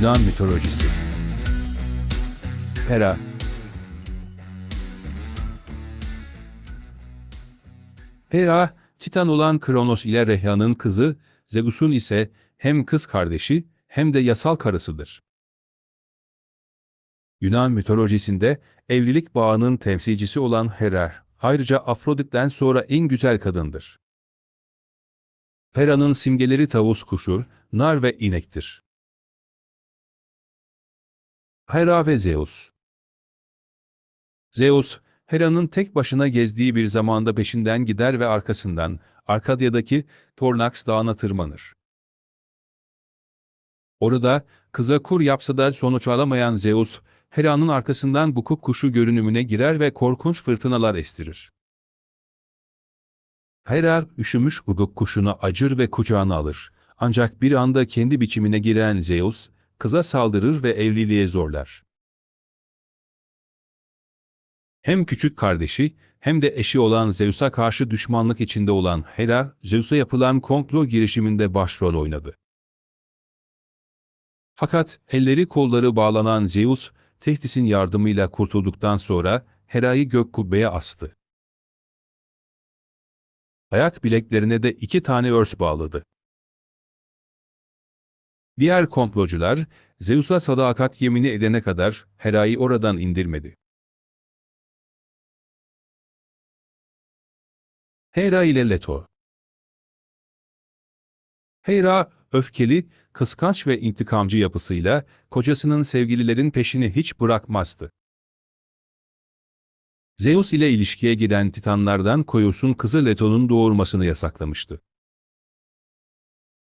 Yunan mitolojisi Hera Hera, Titan olan Kronos ile Reha'nın kızı, Zeus'un ise hem kız kardeşi hem de yasal karısıdır. Yunan mitolojisinde evlilik bağının temsilcisi olan Hera, ayrıca Afrodit'ten sonra en güzel kadındır. Hera'nın simgeleri tavus kuşu, nar ve inektir. Hera ve Zeus Zeus, Hera'nın tek başına gezdiği bir zamanda peşinden gider ve arkasından, Arkadya'daki Tornax Dağı'na tırmanır. Orada, kıza kur yapsa da sonuç alamayan Zeus, Hera'nın arkasından bukuk kuşu görünümüne girer ve korkunç fırtınalar estirir. Hera, üşümüş bukuk kuşunu acır ve kucağına alır. Ancak bir anda kendi biçimine giren Zeus, kıza saldırır ve evliliğe zorlar. Hem küçük kardeşi hem de eşi olan Zeus'a karşı düşmanlık içinde olan Hera, Zeus'a yapılan komplo girişiminde başrol oynadı. Fakat elleri kolları bağlanan Zeus, Tehtis'in yardımıyla kurtulduktan sonra Hera'yı gök kubbeye astı. Ayak bileklerine de iki tane örs bağladı. Diğer komplocular, Zeus'a sadakat yemini edene kadar Hera'yı oradan indirmedi. Hera ile Leto Hera, öfkeli, kıskanç ve intikamcı yapısıyla kocasının sevgililerin peşini hiç bırakmazdı. Zeus ile ilişkiye giden Titanlardan Koyos'un kızı Leto'nun doğurmasını yasaklamıştı.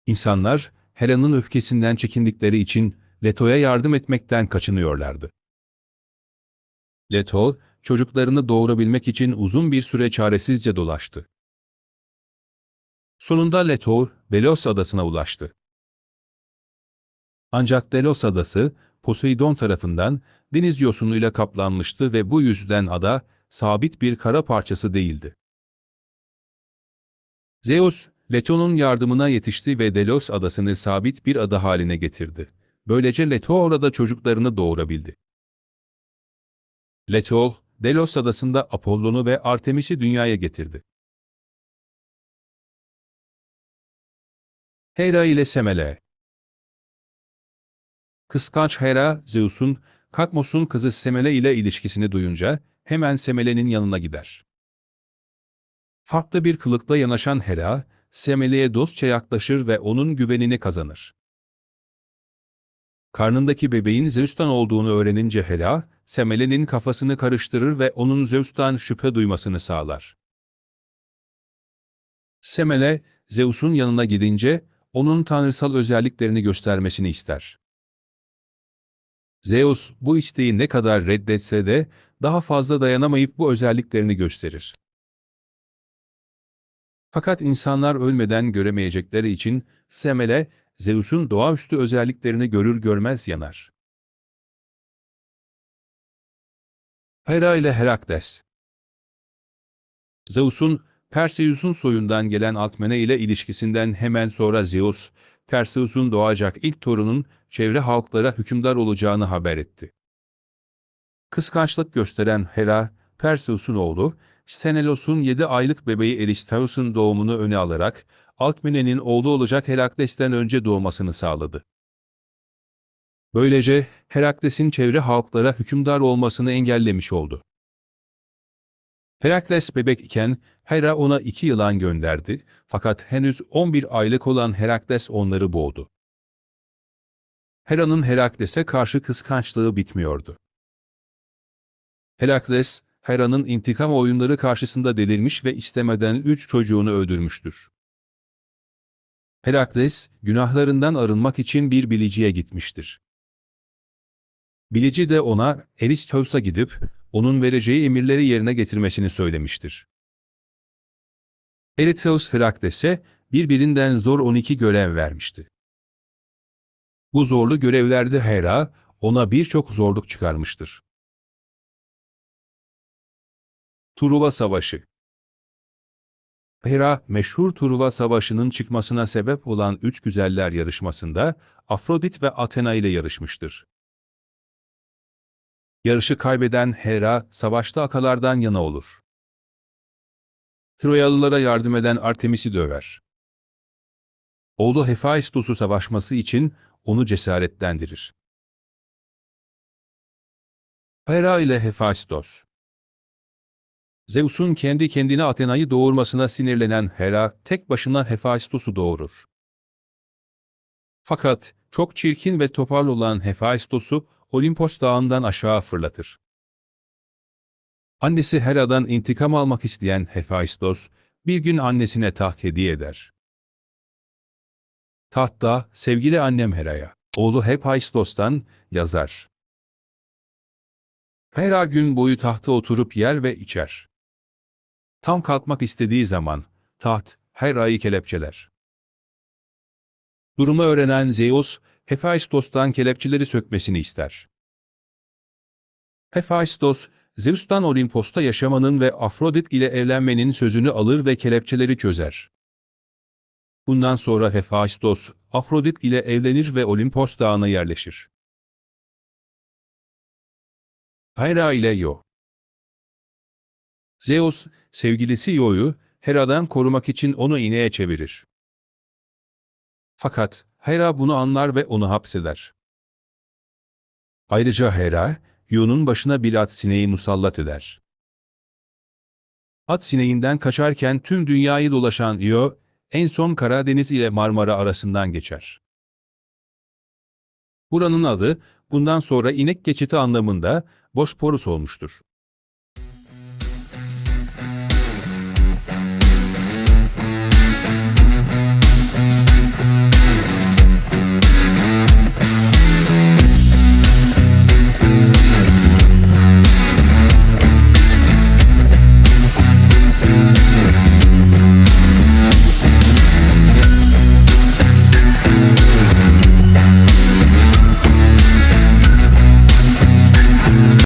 İnsanlar, Hera'nın öfkesinden çekindikleri için Leto'ya yardım etmekten kaçınıyorlardı. Leto, çocuklarını doğurabilmek için uzun bir süre çaresizce dolaştı. Sonunda Leto, Delos adasına ulaştı. Ancak Delos adası, Poseidon tarafından deniz yosunuyla kaplanmıştı ve bu yüzden ada, sabit bir kara parçası değildi. Zeus, Leto'nun yardımına yetişti ve Delos adasını sabit bir ada haline getirdi. Böylece Leto orada çocuklarını doğurabildi. Leto, Delos adasında Apollon'u ve Artemis'i dünyaya getirdi. Hera ile Semele Kıskanç Hera, Zeus'un, Katmos'un kızı Semele ile ilişkisini duyunca hemen Semele'nin yanına gider. Farklı bir kılıkla yanaşan Hera, Semele'ye dostça yaklaşır ve onun güvenini kazanır. Karnındaki bebeğin Zeus'tan olduğunu öğrenince Hera, Semele'nin kafasını karıştırır ve onun Zeus'tan şüphe duymasını sağlar. Semele, Zeus'un yanına gidince, onun tanrısal özelliklerini göstermesini ister. Zeus, bu isteği ne kadar reddetse de, daha fazla dayanamayıp bu özelliklerini gösterir. Fakat insanlar ölmeden göremeyecekleri için, Semele, Zeus'un doğaüstü özelliklerini görür görmez yanar. Hera ile Herakles Zeus'un, Perseus'un soyundan gelen Alkmene ile ilişkisinden hemen sonra Zeus, Perseus'un doğacak ilk torunun çevre halklara hükümdar olacağını haber etti. Kıskançlık gösteren Hera, Perseus'un oğlu, Sthenelos'un 7 aylık bebeği Eristaus'un doğumunu öne alarak, Alkmene'nin oğlu olacak Herakles'ten önce doğmasını sağladı. Böylece Herakles'in çevre halklara hükümdar olmasını engellemiş oldu. Herakles bebek iken Hera ona iki yılan gönderdi fakat henüz 11 aylık olan Herakles onları boğdu. Hera'nın Herakles'e karşı kıskançlığı bitmiyordu. Herakles, Hera'nın intikam oyunları karşısında delirmiş ve istemeden üç çocuğunu öldürmüştür. Herakles, günahlarından arınmak için bir biliciye gitmiştir. Bilici de ona Eristeus'a gidip, onun vereceği emirleri yerine getirmesini söylemiştir. Eristeus Herakles'e birbirinden zor 12 görev vermişti. Bu zorlu görevlerde Hera, ona birçok zorluk çıkarmıştır. Truva Savaşı Hera, meşhur Truva Savaşı'nın çıkmasına sebep olan Üç Güzeller yarışmasında Afrodit ve Athena ile yarışmıştır. Yarışı kaybeden Hera, savaşta akalardan yana olur. Troyalılara yardım eden Artemis'i döver. Oğlu Hephaistos'u savaşması için onu cesaretlendirir. Hera ile Hephaistos Zeus'un kendi kendine Athena'yı doğurmasına sinirlenen Hera, tek başına Hephaistos'u doğurur. Fakat çok çirkin ve topal olan Hephaistos'u Olimpos dağından aşağı fırlatır. Annesi Hera'dan intikam almak isteyen Hephaistos, bir gün annesine taht hediye eder. Tahtta sevgili annem Hera'ya, oğlu Hephaistos'tan yazar. Hera gün boyu tahta oturup yer ve içer. Tam kalkmak istediği zaman taht Hera'yı kelepçeler. Durumu öğrenen Zeus, Hephaistos'tan kelepçeleri sökmesini ister. Hephaistos, Zeus'tan Olimpos'ta yaşamanın ve Afrodit ile evlenmenin sözünü alır ve kelepçeleri çözer. Bundan sonra Hephaistos, Afrodit ile evlenir ve Olimpos dağına yerleşir. Hera ile Io Zeus, sevgilisi Io'yu Hera'dan korumak için onu ineğe çevirir. Fakat Hera bunu anlar ve onu hapseder. Ayrıca Hera, Io'nun başına bir at sineği musallat eder. At sineğinden kaçarken tüm dünyayı dolaşan Io, en son Karadeniz ile Marmara arasından geçer. Buranın adı, bundan sonra inek geçiti anlamında Bosporus olmuştur.